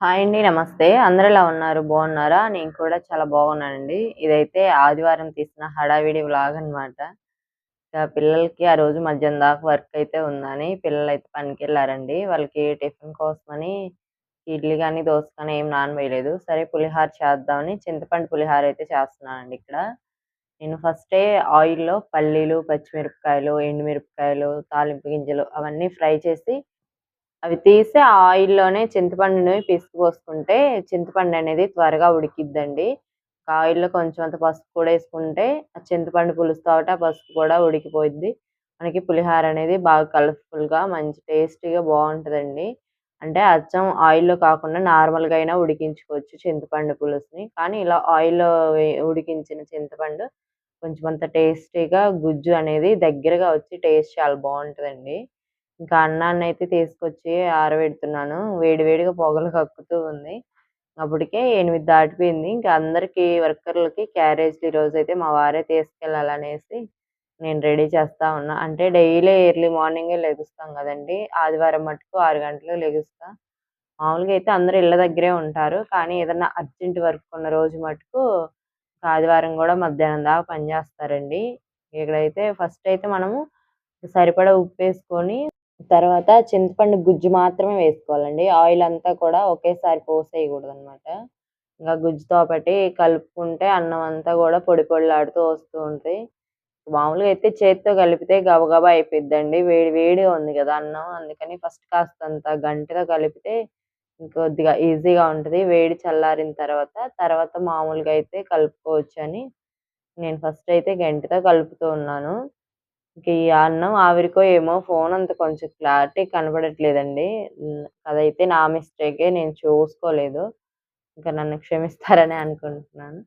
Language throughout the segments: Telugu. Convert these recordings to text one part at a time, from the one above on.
హాయ్ అండి. నమస్తే. అందరూ ఎలా ఉన్నారు? బాగున్నారా? నేను కూడా చాలా బాగున్నానండి. ఇదైతే ఆదివారం తీసిన హడావిడి వ్లాగ్ అనమాట. పిల్లలకి ఆ రోజు మధ్యాహ్నం దాకా వర్క్ అయితే ఉందని పిల్లలు అయితే పనికి వెళ్ళారండి వాళ్ళకి టిఫిన్ కోసమని ఇడ్లీ కానీ దోశ కానీ ఏం నానవేయలేదు సరే పులిహోర చేద్దామని చింతపండు పులిహార అయితే చేస్తున్నానండి ఇక్కడ. నేను ఫస్టే ఆయిల్‌లో పల్లీలు, పచ్చిమిరపకాయలు, ఎండుమిరపకాయలు, తాలింపు గింజలు అవన్నీ ఫ్రై చేసి అవి తీసి ఆ ఆయిల్‌లోనే చింతపండుని పిసికి పోసుకుంటే చింతపండు అనేది త్వరగా ఉడికిద్దండి. ఆయిల్‌లో కొంచెం అంత పసుపు కూడా వేసుకుంటే ఆ చింతపండు పులుసు కాబట్టి ఆ పసుపు కూడా ఉడికిపోయిద్ది. మనకి పులిహోర అనేది బాగా కలర్‌ఫుల్‌గా మంచి టేస్టీగా బాగుంటుందండి అంటే అచ్చం ఆయిల్‌లో కాకుండా నార్మల్‌గా అయినా ఉడికించుకోవచ్చు చింతపండు పులుసుని. కానీ ఇలా ఆయిల్‌లో ఉడికించిన చింతపండు కొంచెం అంత టేస్టీగా గుజ్జు అనేది దగ్గరగా వచ్చి టేస్ట్ చాలా బాగుంటుందండి ఇంకా అన్నాన్నయితే తీసుకొచ్చి ఆరబెడుతున్నాను. వేడివేడిగా పొగలు కక్కుతూ ఉంది. అప్పటికే ఎనిమిది దాటిపోయింది. ఇంకా అందరికీ వర్కర్‌లకి క్యారేజ్‌లు అయితే మా వారే తీసుకెళ్ళాలనేసి నేను రెడీ చేస్తా ఉన్నా. అంటే డైలీ ఎర్లీ మార్నింగే లెగుస్తాం కదండి ఆదివారం మటుకు ఆరు గంటలు లెగుస్తా. మామూలుగా అయితే అందరూ ఇళ్ళ దగ్గరే ఉంటారు. కానీ ఏదన్నా అర్జెంట్ వర్క్ ఉన్న రోజు మటుకు ఆదివారం కూడా మధ్యాహ్నం దాకా పనిచేస్తారండి ఇక్కడైతే ఫస్ట్ అయితే మనము సరిపడా ఉప్పేసుకొని తర్వాత చింతపండు గుజ్జు మాత్రమే వేసుకోవాలండి. ఆయిల్ అంతా కూడా ఒకేసారి పోసేయకూడదు అనమాట ఇంకా గుజ్జుతో పాటి కలుపుకుంటే అన్నం అంతా కూడా పొడి పొడిలాడుతూ వస్తూ ఉంటాయి మామూలుగా అయితే చేతితో కలిపితే గబగబా అయిపోద్దండి వేడి వేడిగా ఉంది కదా అన్నం. అందుకని ఫస్ట్ కాస్తంత గంటెతో కలిపితే ఇంకొద్దిగా ఈజీగా ఉంటుంది వేడి చల్లారిన తర్వాత, తర్వాత మామూలుగా అయితే కలుపుకోవచ్చు అని నేను ఫస్ట్ అయితే గంటతో కలుపుతూ ఉన్నాను. ఇంక ఈ అన్నం ఆవిరికో ఏమో ఫోన్ అంత కొంచెం క్లారిటీ కనపడట్లేదండి. అదైతే నా మిస్టేకే నేను చూసుకోలేదు. ఇంకా నన్ను క్షమిస్తారని అనుకుంటున్నాను.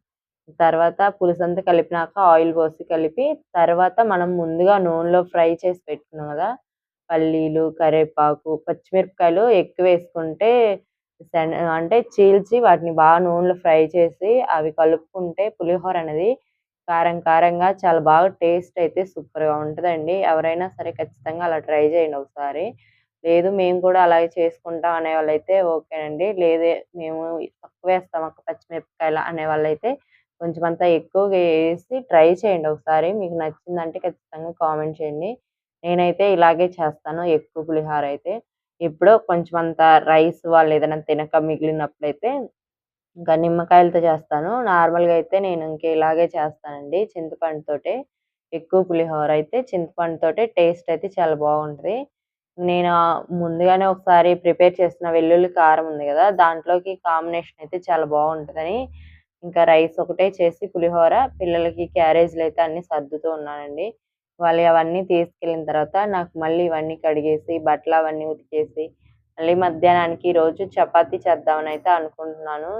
తర్వాత పులుసంతా కలిపినాక ఆయిల్ పోసి కలిపి, తర్వాత మనం ముందుగా నూనెలో ఫ్రై చేసి పెట్టుకున్నాం కదా పల్లీలు, కరివేపాకు, పచ్చిమిరపకాయలు ఎక్కువ వేసుకుంటే అంటే చీల్చి వాటిని బాగా నూనెలో ఫ్రై చేసి అవి కలుపుకుంటే పులిహోర అనేది కారం కారంగా చాలా బాగా టేస్ట్ అయితే సూపర్‌గా ఉంటుందండి ఎవరైనా సరే ఖచ్చితంగా అలా ట్రై చేయండి ఒకసారి. లేదు మేము కూడా అలాగే చేసుకుంటాం అనే అనేవాళ్ళైతే ఓకేనండి. లేదే మేము తక్కువేస్తాం అక్క పచ్చిమిరపకాయలు అనేవాళ్ళైతే కొంచెం అంతా ఎక్కువగా వేసి ట్రై చేయండి ఒకసారి. మీకు నచ్చిందంటే ఖచ్చితంగా కామెంట్ చేయండి. నేనైతే ఇలాగే చేస్తాను ఎక్కువ పులిహార అయితే. ఎప్పుడో కొంచెం అంత రైస్ వాళ్ళు ఏదైనా తినక మిగిలినప్పుడైతే ఇంకా నిమ్మకాయలతో చేస్తాను. నార్మల్‌గా అయితే నేను ఇంక ఇలాగే చేస్తానండి చింతపండుతోటే. ఎక్కువ పులిహోర అయితే చింతపండుతోటే టేస్ట్ అయితే చాలా బాగుంటది. నేను ముందుగానే ఒకసారి ప్రిపేర్ చేసిన వెల్లుల్లి కారం ఉంది కదా దాంట్లోకి కాంబినేషన్ అయితే చాలా బాగుంటదని ఇంకా రైస్ ఒకటే చేసి పులిహోర పిల్లలకి క్యారేజ్‌లయితే అన్నీ సర్దుతూ ఉన్నానండి. వాళ్ళు అవన్నీ తీసుకెళ్ళిన తర్వాత నాకు మళ్ళీ ఇవన్నీ కడిగేసి, బట్టలు అవన్నీ ఉతికేసి, మళ్ళీ మధ్యాహ్నానికి ఈరోజు చపాతీ చేద్దామని అయితే అనుకుంటున్నాను.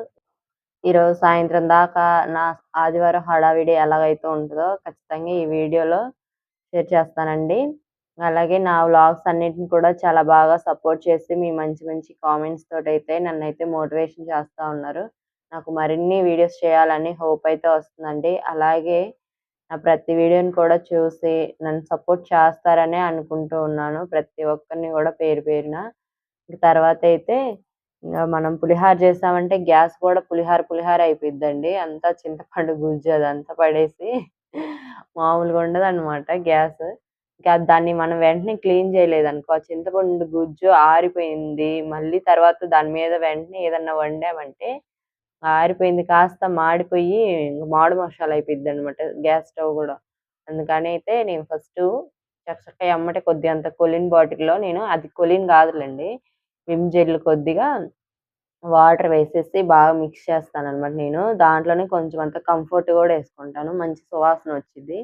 ఈరోజు సాయంత్రం దాకా నా ఆదివారం హడావిడి ఎలాగైతే ఉంటుందో ఖచ్చితంగా ఈ వీడియోలో షేర్ చేస్తానండి. అలాగే నా వ్లాగ్స్ అన్నిటిని కూడా చాలా బాగా సపోర్ట్ చేసి మీ మంచి మంచి కామెంట్స్ తోటైతే నన్నైతే మోటివేషన్ చేస్తూ ఉన్నారు. నాకు మరిన్ని వీడియోస్ చేయాలని హోప్ అయితే వస్తుందండి. అలాగే నా ప్రతి వీడియోని కూడా చూసి నన్ను సపోర్ట్ చేస్తారనే అనుకుంటూ ఉన్నాను. ప్రతి ఒక్కరిని కూడా పేరు పేరున. ఇంక అయితే ఇంకా మనం పులిహోర చేసామంటే గ్యాస్ కూడా పులిహోర పులిహోర అయిపోయిద్దండి. అంతా చింతపండు గుజ్జు అదంతా పడేసి మామూలుగా ఉండదనమాట గ్యాస్. ఇంకా దాన్ని మనం వెంటనే క్లీన్ చేయలేదనుకో ఆ చింతపండు గుజ్జు ఆరిపోయింది. మళ్ళీ తర్వాత దాని మీద వెంటనే ఏదన్నా వండామంటే ఆరిపోయింది కాస్త మాడిపోయి మాడు మసాలా అయిపోయింది అనమాట గ్యాస్ స్టవ్ కూడా అందుకని అయితే నేను ఫస్ట్ ఫస్టు అమ్మటే కొద్దిగా కొద్దిగంత కొలిన్ బాటిల్‌లో నేను అది కొలిన్ కాదులండి విమ్ జెల్ కొద్దిగా వాటర్ వేసేసి బాగా మిక్స్ చేస్తాను అనమాట నేను. దాంట్లోనే కొంచెం అంత కంఫర్ట్ కూడా వేసుకుంటాను మంచి సువాసన వచ్చింది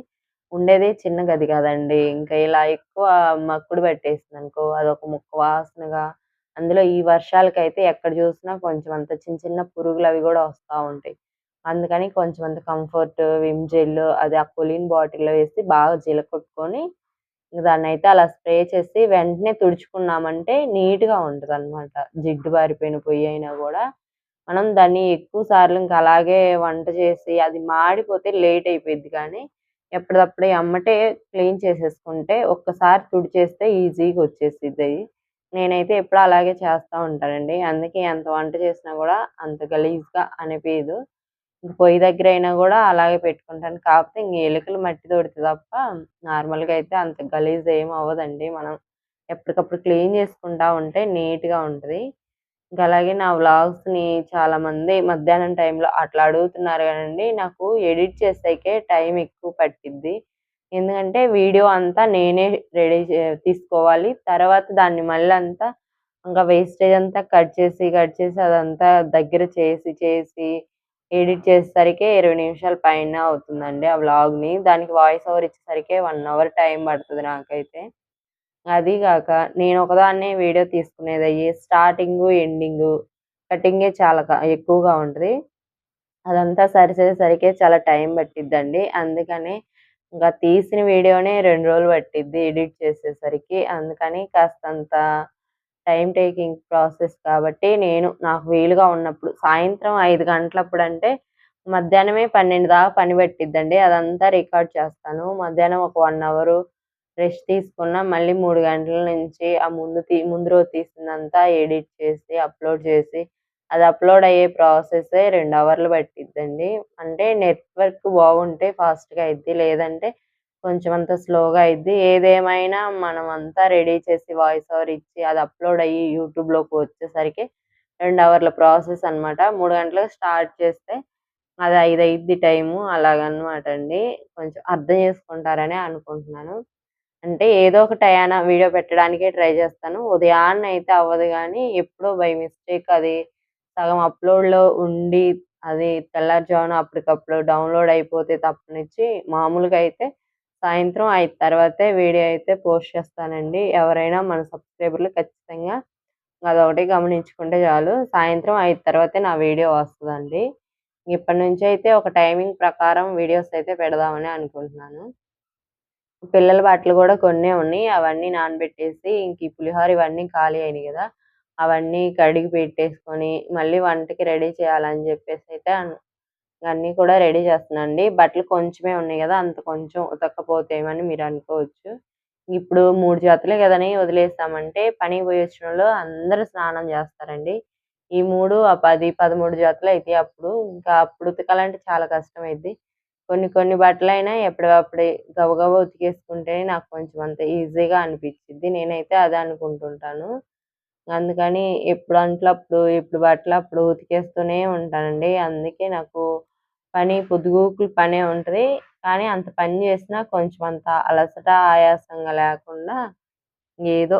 ఉండేది చిన్న గది కదండి ఇంకా ఇలా ఎక్కువ మక్కుడు పెట్టేసింది అనుకో అదొక ముక్క వాసనగా అందులో ఈ వర్షాలకైతే ఎక్కడ చూసినా కొంచెం అంత చిన్న చిన్న పురుగులు అవి కూడా వస్తా ఉంటాయి. అందుకని కొంచెం అంత కంఫర్ట్, విమ్ జెల్ అది ఆ కొలిన్ బాటిల్‌లో వేసి బాగా జిలకొట్టుకొని దాన్ని అయితే అలా స్ప్రే చేసి వెంటనే తుడుచుకున్నామంటే నీట్‌గా ఉంటదనమాట. జిడ్డు బారిపోయిన పొయ్యయినా కూడా మనం దాన్ని ఎక్కువ సార్లు ఇంకా అలాగే వంట చేసి అది మాడిపోతే లేట్ అయిపోయింది కానీ ఎప్పటికప్పుడే అమ్మటే క్లీన్ చేసేసుకుంటే ఒక్కసారి తుడిచేస్తే ఈజీగా వచ్చేసిద్ది నేనైతే ఎప్పుడు అలాగే చేస్తా ఉంటానండి. అందుకే ఎంత వంట చేసినా కూడా అంత గలీజ్‌గా అనిపించదు పొయ్యి దగ్గర అయినా కూడా అలాగే పెట్టుకుంటాను. కాకపోతే ఇంక ఎలుకలు మట్టి తోడితే తప్ప నార్మల్‌గా అయితే అంత గలీజ్ ఏం అవ్వదండి. మనం ఎప్పటికప్పుడు క్లీన్ చేసుకుంటా ఉంటే నీట్‌గా ఉంటుంది ఇంకా అలాగే నా వ్లాగ్స్‌ని చాలామంది మధ్యాహ్నం టైంలో అట్లా అడుగుతున్నారు కానండి నాకు ఎడిట్ చేసేకే టైం ఎక్కువ పట్టిద్ది. ఎందుకంటే వీడియో అంతా నేనే రెడీ చే తీసుకోవాలి. తర్వాత దాన్ని మళ్ళీ అంతా ఇంకా వేస్టేజ్ అంతా కట్ చేసి, కట్ చేసి అదంతా దగ్గర చేసి, చేసి ఎడిట్ చేసేసరికి ఇరవై నిమిషాల పైన అవుతుందండి ఆ వ్లాగ్‌ని. దానికి వాయిస్ ఓవర్ ఇచ్చేసరికి వన్ అవర్ టైం పడుతుంది నాకైతే. అది కాక నేను ఒకదాన్నే వీడియో తీసుకునేది అయ్యి స్టార్టింగు, ఎండింగు కటింగే చాలా ఎక్కువగా ఉంటుంది అదంతా సరిసేసరికి చాలా టైం పట్టిద్దండి. అందుకని ఇంకా తీసిన వీడియోనే రెండు రోజులు పట్టిద్ది ఎడిట్ చేసేసరికి. అందుకని కాస్తంత టైం టేకింగ్ ప్రాసెస్ కాబట్టి నేను నాకు వీలుగా ఉన్నప్పుడు సాయంత్రం ఐదు గంటలప్పుడు అంటే మధ్యాహ్నమే 12 దాకా పని పట్టిద్దండి. అదంతా రికార్డ్ చేస్తాను. మధ్యాహ్నం ఒక వన్ అవరు రెస్ట్ తీసుకున్న మళ్ళీ మూడు గంటల నుంచి ఆ ముందు తీ ముందు రోజు తీసిందంతా ఎడిట్ చేసి, అప్‌లోడ్ చేసి అది అప్‌లోడ్ అయ్యే ప్రాసెస్ రెండు అవర్లు పట్టిద్దండి. అంటే నెట్వర్క్ బాగుంటే ఫాస్ట్‌గా అయిద్ది. లేదంటే కొంచెం అంత స్లోగా అయిద్ది. ఏదేమైనా మనం అంతా రెడీ చేసి వాయిస్ ఓవర్ ఇచ్చి అది అప్‌లోడ్ అయ్యి యూట్యూబ్‌లోకి వచ్చేసరికి రెండు అవర్ల ప్రాసెస్ అనమాట. మూడు గంటలకు స్టార్ట్ చేస్తే అది ఐదు అయింది టైము. అలాగనమాట అండి. కొంచెం అర్థం చేసుకుంటారనే అనుకుంటున్నాను. అంటే ఏదో ఒక టయాన వీడియో పెట్టడానికే ట్రై చేస్తాను. ఉదయాన్నే అయితే అవ్వదు కానీ ఎప్పుడో బై మిస్టేక్ అది సగం అప్‌లోడ్‌లో ఉండి అది తెల్లారుజామున అప్పటికప్పుడు డౌన్‌లోడ్ అయిపోతే తప్పనిచ్చి మామూలుగా అయితే సాయంత్రం అయిన తర్వాతే వీడియో అయితే పోస్ట్ చేస్తానండి. ఎవరైనా మన సబ్స్క్రైబర్‌లు ఖచ్చితంగా అదొకటి గమనించుకుంటే చాలు. సాయంత్రం అయిన తర్వాతే నా వీడియో వస్తుందండి ఇప్పటి అయితే ఒక టైమింగ్ ప్రకారం వీడియోస్ అయితే పెడదామని అనుకుంటున్నాను. పిల్లల బట్టలు కూడా కొన్నే ఉన్నాయి. అవన్నీ నానబెట్టేసి ఇంక పులిహోర ఇవన్నీ ఖాళీ అయినాయి కదా అవన్నీ కడిగి పెట్టేసుకొని మళ్ళీ వంటకి రెడీ చేయాలని చెప్పేసి అయితే అన్నీ కూడా రెడీ చేస్తున్నానండి. బట్టలు కొంచెమే ఉన్నాయి కదా అంత కొంచెం ఉతక్కపోతేమని మీరు అనుకోవచ్చు. ఇప్పుడు 3 జతలే గదని వదిలేసామంటే పని పోయొచ్చినోళ్ళు అందరూ స్నానం చేస్తారండి ఈ మూడు ఆ పది పదమూడు జాతులు అయితే అప్పుడు. ఇంకా అప్పుడు ఉతకాలంటే చాలా కష్టమైద్ది. కొన్ని కొన్ని బట్టలైనా ఎప్పుడప్పుడు గబగబ ఉతికేసుకుంటేనే నాకు కొంచెం అంత ఈజీగా అనిపిచ్చిద్ది. నేనైతే అదే అనుకుంటుంటాను. అందుకని ఎప్పుడు అంట్లప్పుడు, ఎప్పుడు బట్టలప్పుడు ఉతికేస్తూనే ఉంటానండి. అందుకే నాకు పని పొద్దుగూకులు పనే ఉంటది. కానీ అంత పని చేసినా కొంచెం అంత అలసట, ఆయాసంగా లేకుండా ఏదో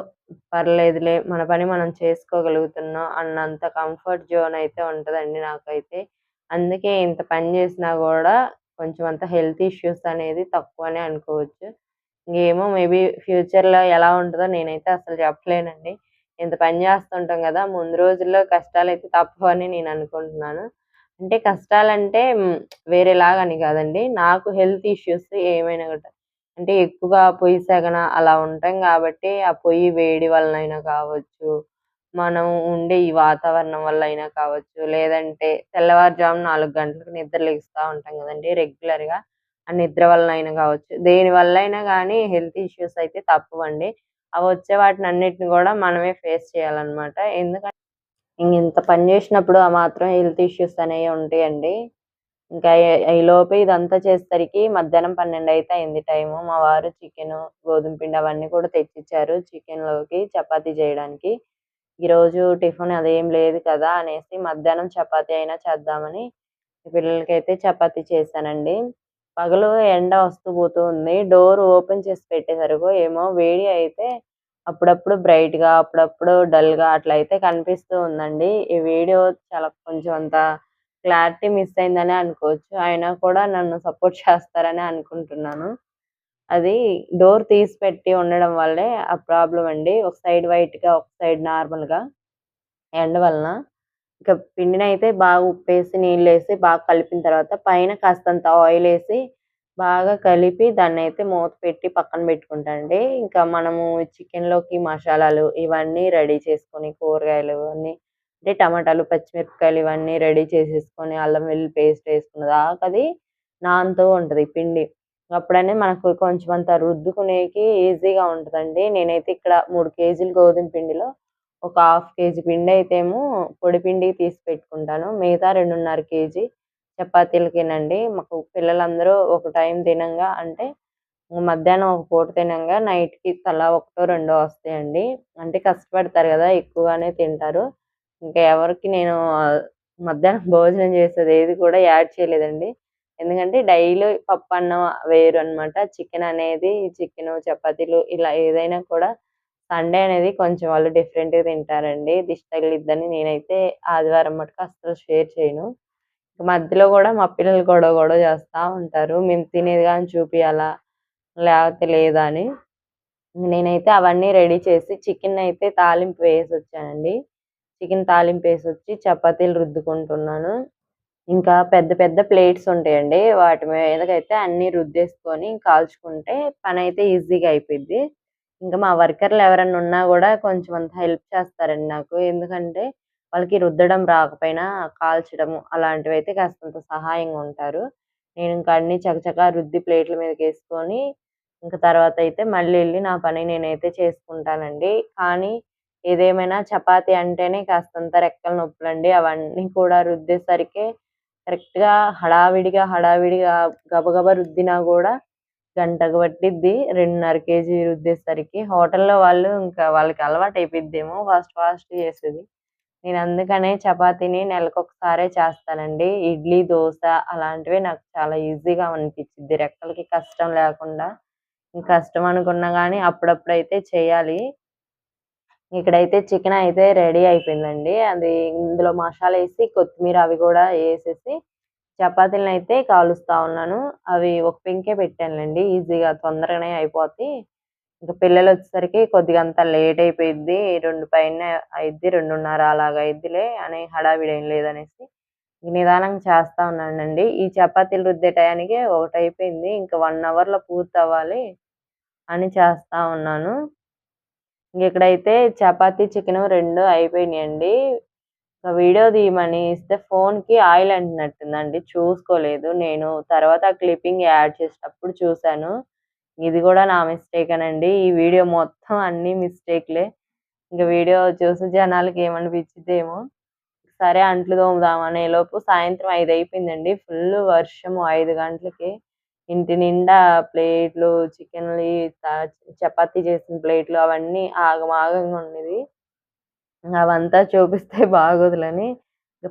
పర్లేదులే మన పని మనం చేసుకోగలుగుతున్నాం అన్నంత కంఫర్ట్ జోన్ అయితే ఉంటదండి నాకైతే. అందుకే ఇంత పని చేసినా కూడా కొంచెం అంత హెల్త్ ఇష్యూస్ అనేది తక్కువనే అనుకోవచ్చు. ఇంకేమో మేబీ ఫ్యూచర్‌లో ఎలా ఉంటుందో నేనైతే అసలు చెప్పలేనండి. ఇంత పని చేస్తుంటాం కదా ముందు రోజుల్లో కష్టాలు అయితే తప్పవని నేను అనుకుంటున్నాను. అంటే కష్టాలంటే వేరేలాగని కాదండి నాకు హెల్త్ ఇష్యూస్ ఏమైనా కూడా అంటే ఎక్కువగా పొయ్యి సెగన అలా ఉంటాం కాబట్టి ఆ పొయ్యి వేడి వలనైనా కావచ్చు, మనం ఉండే ఈ వాతావరణం వల్ల అయినా కావచ్చు, లేదంటే తెల్లవారుజామున 4 గంటలకు నిద్ర లెగుస్తా ఉంటాం గదండీ రెగ్యులర్‌గా. ఆ నిద్ర వలనైనా కావచ్చు దేని వల్లైనా గానీ హెల్త్ ఇష్యూస్ అయితే తప్పవండి. అవి వచ్చే వాటినన్నిటిని గూడా మనమే ఫేస్ చేయాలనమాట. ఎందుకంటే ఇంత పని చేసినప్పుడు ఆ మాత్రం హెల్త్ ఇష్యూస్ అనేవి ఉంటాయండి. ఇంకా ఈ ఇదంతా చేసేసరికి మధ్యాహ్నం 12 అయితే అయింది టైము. మా వారు చికెన్ గోధుమ పిండి అవన్నీ కూడా తెచ్చిచ్చారు చికెన్‌లోకి చపాతీ చేయడానికి ఈరోజు టిఫిన్ అదేం లేదు కదా! అనేసి మధ్యాహ్నం చపాతీ అయినా చేద్దామని పిల్లలకైతే చపాతీ చేశానండి. పగలు ఎండ వస్తూ పోతూ ఉంది. డోర్ ఓపెన్ చేసి పెట్టేసరికి ఏమో వేడి అయితే అప్పుడప్పుడు బ్రైట్గా అప్పుడప్పుడు డల్గా అట్లా అయితే కనిపిస్తూ ఉందండి. ఈ వీడియో చాలా కొంచెం అంత క్లారిటీ మిస్ అయిందనే అనుకోవచ్చు. అయినా కూడా నన్ను సపోర్ట్ చేస్తారనే అనుకుంటున్నాను. అది డోర్ తీసి పెట్టి ఉండడం వల్లే ఆ ప్రాబ్లం అండి. ఒక సైడ్ వైట్‌గా, ఒక సైడ్ నార్మల్‌గా ఎండ వలన. ఇక పిండినైతే బాగా ఉప్పేసి, నీళ్ళు వేసి బాగా కలిపిన తర్వాత పైన కాస్తంత ఆయిల్ వేసి బాగా కలిపి దాన్ని అయితే మూత పెట్టి పక్కన పెట్టుకుంటానండి. ఇంకా మనము చికెన్‌లోకి మసాలాలు ఇవన్నీ రెడీ చేసుకొని కూరగాయలు అన్నీ అంటే టమాటాలు, పచ్చిమిరపకాయలు ఇవన్నీ రెడీ చేసేసుకొని అల్లం వెల్లుల్లి పేస్ట్ వేసుకున్న దాకా అది నాన్తో ఉంటుంది పిండి. అప్పుడనే మనకు కొంచెం అంత రుద్దుకునేకి ఈజీగా ఉంటుందండి నేనైతే ఇక్కడ మూడు కేజీలు గోధుమ పిండిలో ఒక హాఫ్ కేజీ పిండి అయితేమో పొడి పిండికి తీసి పెట్టుకుంటాను. మిగతా 2.5 కేజీ చపాతీలకేనండి. మాకు పిల్లలందరూ ఒక టైం తినంగా అంటే మధ్యాహ్నం ఒక పూట తినంగా నైట్‌కి తలా ఒకటో, రెండో వస్తాయండి. అంటే కష్టపడతారు కదా ఎక్కువగానే తింటారు. ఇంకా ఎవరికి నేను మధ్యాహ్నం భోజనం చేసేది ఏది కూడా యాడ్ చేయలేదండి. ఎందుకంటే డైలీ పప్పన్నం వేరు అన్నమాట. చికెన్ అనేది చికెన్ చపాతీలు ఇలా ఏదైనా కూడా సండే అనేది కొంచెం వాళ్ళు డిఫరెంట్‌గా తింటారండి. దిష్టి తగిలిద్దని నేనైతే ఆదివారం మటుకు అస్సలు షేర్ చేయను. మధ్యలో కూడా మా పిల్లలు గొడవ గొడవ చేస్తూ ఉంటారు. మేము తినేది కానీ చూపియాలా? లేకపోతే లేదా అని. నేనైతే అవన్నీ రెడీ చేసి చికెన్ అయితే తాలింపు వేసి వచ్చానండి చికెన్ తాలింపు వేసి వచ్చి చపాతీలు రుద్దుకుంటున్నాను. ఇంకా పెద్ద పెద్ద ప్లేట్స్ ఉంటాయండి. వాటి మీదకైతే అన్నీ రుద్దేసుకొని కాల్చుకుంటే పనైతే ఈజీగా అయిపోద్ది. ఇంకా మా వర్కర్‌లు ఎవరన్నా ఉన్నా కూడా కొంచెం అంత హెల్ప్ చేస్తారండి నాకు. ఎందుకంటే వాళ్ళకి రుద్దడం రాకపోయినా కాల్చడము అయితే కాస్తంత సహాయంగా ఉంటారు. నేను ఇంకా అన్ని చకచకా రుద్ది ప్లేట్ల మీదకేసుకొని ఇంకా తర్వాత అయితే మళ్ళీ వెళ్ళి నా పని నేనైతే చేసుకుంటానండి. కానీ ఏదేమైనా చపాతి అంటేనే కాస్తంత రెక్కల నొప్పులండి. అవన్నీ కూడా రుద్దేసరికి కరెక్ట్‌గా హడావిడిగా, హడావిడిగా గబగబా రుద్దినా కూడా గంటకు పట్టిద్ది. 2.5 కేజీ రుద్దేసరికి. హోటల్‌లో వాళ్ళు ఇంకా వాళ్ళకి అలవాటు అయిపోయిద్దేమో ఫాస్ట్ ఫాస్ట్ చేసేది. నేను అందుకనే చపాతీని నెలకొకసారే చేస్తానండి. ఇడ్లీ, దోశ అలాంటివి నాకు చాలా ఈజీగా అనిపించింది రెక్కలకి కష్టం లేకుండా. కష్టం అనుకున్నా గానీ అప్పుడప్పుడైతే చేయాలి. ఇక్కడైతే చికెన్ అయితే రెడీ అయిపోయిందండి. అది ఇందులో మసాలా వేసి కొత్తిమీర అవి కూడా వేసేసి చపాతీలను అయితే కాలుస్తా ఉన్నాను. అవి ఒక పెంకే పెట్టానులేండి ఈజీగా తొందరగానే అయిపోతాయి ఇంకా పిల్లలు వచ్చేసరికి కొద్దిగా అంత లేట్ అయిపోయింది రెండు పైన అయిద్ది. 2:30 అలాగా అయిద్దిలే అని హడావిడి ఏం లేదనేసి నిదానంగా చేస్తా ఉన్నానండి. ఈ చపాతీలు రుద్దే టయానికి ఒకటి అయిపోయింది ఇంక వన్ అవర్‌లో పూర్తి అవ్వాలి అని చేస్తా ఉన్నాను. ఇక్కడైతే చపాతీ, చికెన్ రెండు అయిపోయినాయండి వీడియో తీయమని ఇస్తే ఫోన్‌కి ఆయిల్ అంటున్నట్టుందండి చూసుకోలేదు. నేను తర్వాత క్లిప్పింగ్ యాడ్ చేసేటప్పుడు చూసాను. ఇది కూడా నా మిస్టేక్ అనండి ఈ వీడియో మొత్తం అన్ని మిస్టేక్‌లే. ఇంక వీడియో చూసి జనాలకి ఏమనిపిచ్చిద్దేమో. సరే అంట్లు తోముదాం అనేలోపు సాయంత్రం ఐదు అయిపోయిందండి. ఫుల్ వర్షము ఐదు గంటలకి. ఇంటి నిండా ప్లేట్లు, చికెన్లు చపాతీ చేసిన ప్లేట్లు అవన్నీ ఆగమాగంగా ఉండేది అవంతా చూపిస్తే బాగోదులని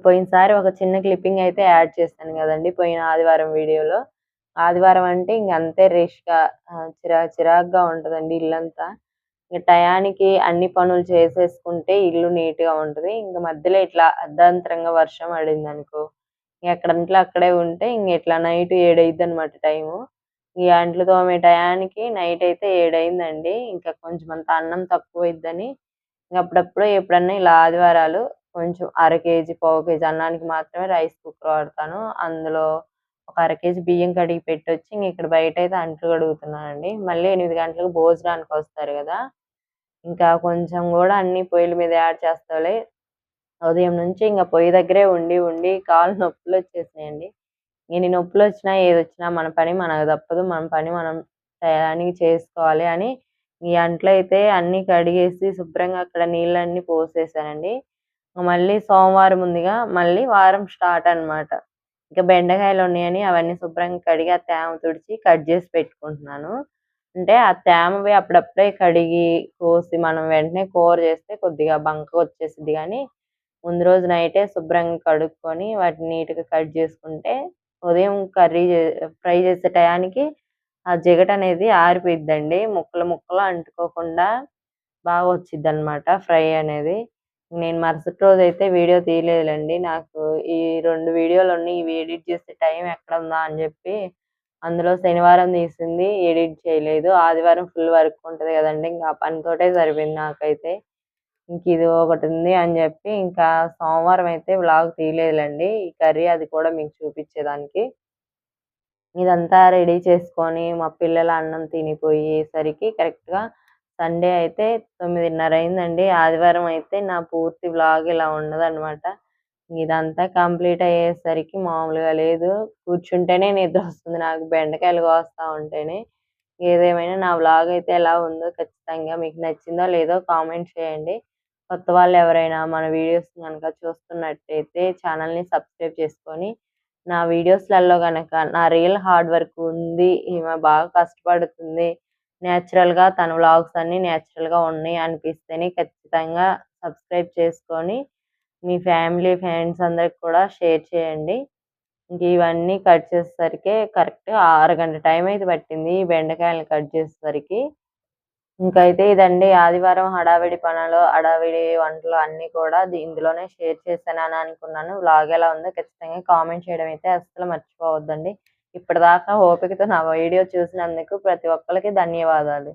పోయినసారి ఒక చిన్న క్లిప్పింగ్ అయితే యాడ్ చేశాను కదండి పోయిన ఆదివారం వీడియోలో. ఆదివారం అంటే ఇంక అంతే రష్‌గా చిరా చిరాకుగా ఉంటదండి ఇల్లంతా. ఇంక టయానికి అన్ని పనులు చేసేసుకుంటే ఇల్లు నీట్‌గా ఉంటది. ఇంక మధ్యలో ఇట్లా అర్ధాంతరంగా వర్షం పడిందనుకో, ఎక్కడంట్లో అక్కడే ఉంటే ఇంక ఇట్లా నైట్ ఏడైద్ది అనమాట టైము. ఈ అంట్లు తోమే టయానికి నైట్ అయితే ఏడైందండి ఇంకా కొంచెం అంత అన్నం తక్కువైద్దని అప్పుడప్పుడు ఎప్పుడన్నా ఇలా ఆదివారాలు కొంచెం అర కేజీ, పావు కేజీ అన్నానికి మాత్రమే రైస్ కుక్కర్ వాడతాను. అందులో ఒక అర కేజీ బియ్యం కడిగి పెట్టొచ్చి ఇంక ఇక్కడ అయితే అంట్లు కడుగుతున్నానండి. మళ్ళీ ఎనిమిది గంటలకు భోజనానికి వస్తారు కదా ఇంకా కొంచెం కూడా అన్ని పొయ్యిల మీద యాడ్ చేస్తాలే. ఉదయం నుంచి ఇంకా పొయ్యి దగ్గరే ఉండి, ఉండి కాళ్ళు నొప్పులొచ్చేసినాయండి. ఎన్ని ఏది వచ్చినా మన పని మనకు తప్పదు. మన పని మనం టయానికి చేసుకోవాలి అని ఈ అంట్లయితే అన్నీ కడిగేసి శుభ్రంగా అక్కడ నీళ్ళన్నీ పోసేసానండి. మళ్ళీ సోమవారం ఉందిగా మళ్ళీ వారం స్టార్ట్ అనమాట. ఇంకా బెండకాయలు ఉన్నాయని అవన్నీ శుభ్రంగా కడిగి ఆ తేమ తుడిచి కట్ చేసి పెట్టుకుంటున్నాను. అంటే ఆ తేమవి అప్పుడప్పుడే కడిగి, కోసి మనం వెంటనే కూర చేస్తే కొద్దిగా బంక వచ్చేసింది కానీ ముందు రోజు నైటే శుభ్రంగా కడుక్కొని వాటిని నీట్‌గా కట్ చేసుకుంటే ఉదయం కర్రీ ఫ్రై చేసే టయానికి ఆ జిగటనేది ఆరిపోయిద్దండి. ముక్కలు ముక్కలు అంటుకోకుండా బాగా వచ్చిద్దనమాట ఫ్రై అనేది. నేను మరుసటి రోజైతే వీడియో తీయలేదులేండి నాకు ఈ రెండు వీడియోలు ఉన్నాయి ఇవి ఎడిట్ చేసే టైం ఎక్కడ ఉందా అని చెప్పి అందులో శనివారం తీసింది ఎడిట్ చేయలేదు. ఆదివారం ఫుల్ వర్క్ ఉంటుంది కదండి ఇంకా పనితోటే సరిపోయింది నాకైతే. ఇంక ఇది ఒకటి ఉంది అని చెప్పి ఇంకా సోమవారం అయితే బ్లాగ్ తీయలేదులేండి ఈ కర్రీ అది కూడా మీకు చూపించేదానికి ఇదంతా రెడీ చేసుకొని మా పిల్లల అన్నం తినిపోయేసరికి కరెక్ట్‌గా సండే అయితే 9:30 అయిందండి. ఆదివారం అయితే నా పూర్తి వ్లాగ్ ఇలా ఉండదనమాట. ఇదంతా కంప్లీట్ అయ్యేసరికి మామూలుగా లేదు. కూర్చుంటేనే నిద్ర వస్తుంది నాకు బెండకాయలు కోస్తా ఉంటేనే. ఏదేమైనా నా వ్లాగ్ అయితే ఎలా ఉందో ఖచ్చితంగా మీకు నచ్చిందో లేదో కామెంట్ చేయండి. కొత్త వాళ్ళు ఎవరైనా మన వీడియోస్ కనుక చూస్తున్నట్టయితే ఛానల్‌ని సబ్స్క్రైబ్ చేసుకొని నా వీడియోస్‌లలో కనుక నా రియల్ హార్డ్ వర్క్ ఉంది. ఈమె బాగా కష్టపడుతుంది. న్యాచురల్గా తన వ్లాగ్స్ అన్నీ న్యాచురల్గా ఉన్నాయి అనిపిస్తేనే ఖచ్చితంగా సబ్స్క్రైబ్ చేసుకొని మీ ఫ్యామిలీ ఫ్రెండ్స్ అందరికి కూడా షేర్ చేయండి. ఇంక ఇవన్నీ కట్ చేసేసరికి కరెక్ట్ ఆరు గంట టైం అయితే పట్టింది ఈ బెండకాయలు కట్ చేసేసరికి. ఇంకైతే ఇదండి ఆదివారం హడావిడి పనులు, హడావిడి వంటలు అన్నీ కూడా ఇందులోనే షేర్ చేశానని అనుకున్నాను. వ్లాగ్ ఎలా ఉందో ఖచ్చితంగా కామెంట్ చేయడం అయితే అస్సలు మర్చిపోవద్దండి. ఇప్పటిదాకా ఓపికతో నా వీడియో చూసినందుకు ప్రతి ఒక్కరికి ధన్యవాదాలు.